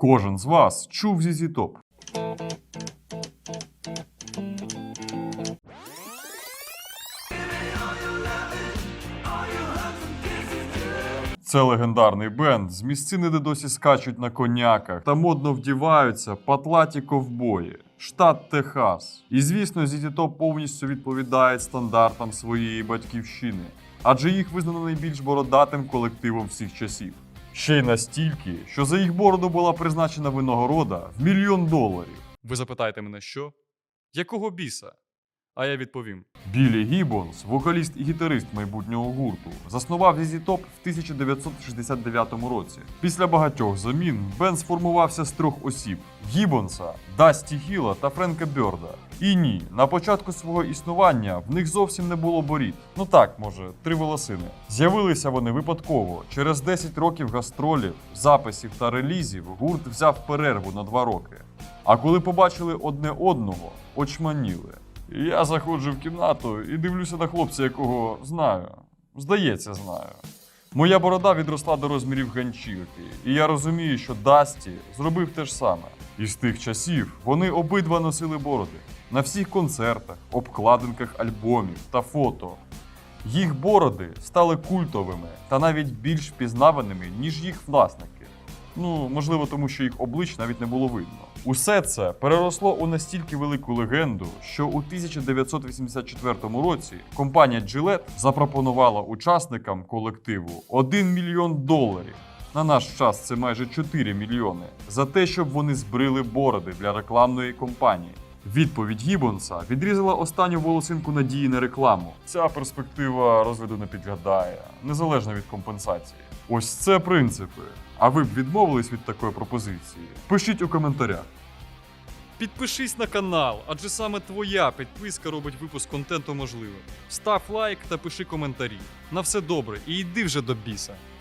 Кожен з вас чув ZZ Top. Це легендарний бенд з місцини, де досі скачуть на коняках та модно вдіваються патлаті ковбої. Штат Техас. І звісно, ZZ повністю відповідає стандартам своєї батьківщини, адже їх визнано найбільш бородатим колективом всіх часів. Ще й настільки, що за їх бороду була призначена винагорода в мільйон доларів. Ви запитаєте мене, що? Якого біса? А я відповім: Білі Гіббонс, вокаліст і гітарист майбутнього гурту, заснував ZZ Top в 1969 році. Після багатьох замін бенд сформувався з трьох осіб: Гіббонса, Дасті Гіла та Френка Бьорда. І ні, на початку свого існування в них зовсім не було борід. Ну так, може, три волосини. З'явилися вони випадково. Через 10 років гастролів, записів та релізів гурт взяв перерву на два роки. А коли побачили одне одного, очманіли. Я заходжу в кімнату і дивлюся на хлопця, якого знаю. Здається, знаю. Моя борода відросла до розмірів ганчірки, і я розумію, що Дасті зробив те ж саме. І з тих часів вони обидва носили бороди на всіх концертах, обкладинках альбомів та фото. Їх бороди стали культовими та навіть більш впізнаваними, ніж їх власники. Ну, можливо, тому що їх облич навіть не було видно. Усе це переросло у настільки велику легенду, що у 1984 році компанія Gillette запропонувала учасникам колективу 1 мільйон доларів. На наш час це майже 4 мільйони за те, щоб вони збрили бороди для рекламної кампанії. Відповідь Гіббонса відрізала останню волосинку надії на рекламу. Ця перспектива розгляду не підглядає, незалежно від компенсації. Ось це принципи. А ви б відмовились від такої пропозиції? Пишіть у коментарях. підпишись на канал, адже саме твоя підписка робить випуск контенту можливим. Став лайк та пиши коментарі. На все добре і йди вже до біса.